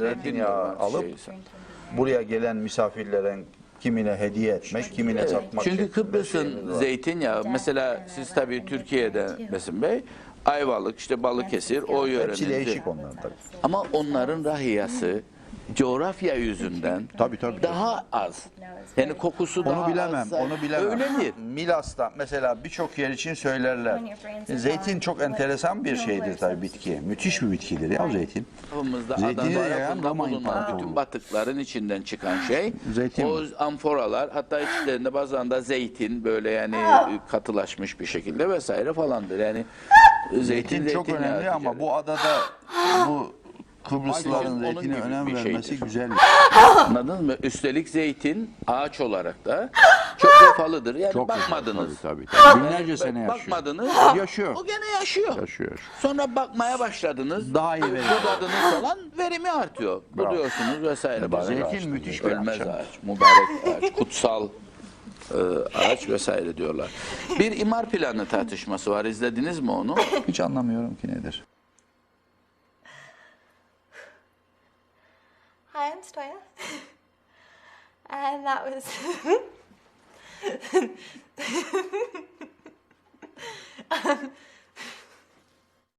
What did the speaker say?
zeytinyağı alıp buraya gelen misafirlere kimine hediye etmek, kimine satmak. Çünkü Kıbrıs'ın zeytinyağı mesela siz tabii Türkiye'de Besim Bey Ayvalık işte Balıkesir o Hepsi yörenin değişik onlar tabii. ama onların rahiyası coğrafya yüzünden Tabii, tabii. daha az. Yani kokusu daha Onu bilemem, azsa onu bilemem. Öyledir. Milas'ta mesela birçok yer için söylerler. Zeytin çok enteresan bir şeydir tabii bitki. Müthiş bir bitkidir ya zeytin. Zeytini Adana yayan Roma bulunan İmparatorluğu. bütün batıkların içinden çıkan şey Zeytin o mi? amforalar hatta içlerinde bazen de zeytin böyle yani katılaşmış bir şekilde vesaire falandır. Yani zeytin, Zeytin çok önemli ama bu adada bu Kıbrıslıların Onun zeytine önem bir vermesi şeydir. güzel. Anladın mı? Üstelik zeytin ağaç olarak da çok vefalıdır. Yani Çok bakmadınız. Tabii, tabii, tabii. Binlerce sene yaşıyor. Bakmadınız. Yaşıyor. O gene yaşıyor. Yaşıyor. Sonra bakmaya başladınız. Daha iyi verim. Budadınız falan verimi artıyor. Buduyorsunuz vesaire. Mübarek zeytin ağaçtır. müthiş bir Ölmez ağaç. ağaç. Mübarek ağaç. Kutsal e, ağaç vesaire diyorlar. Bir imar planı tartışması var. İzlediniz mi onu? Hiç anlamıyorum ki nedir. I'm Stoya. and that was. Um,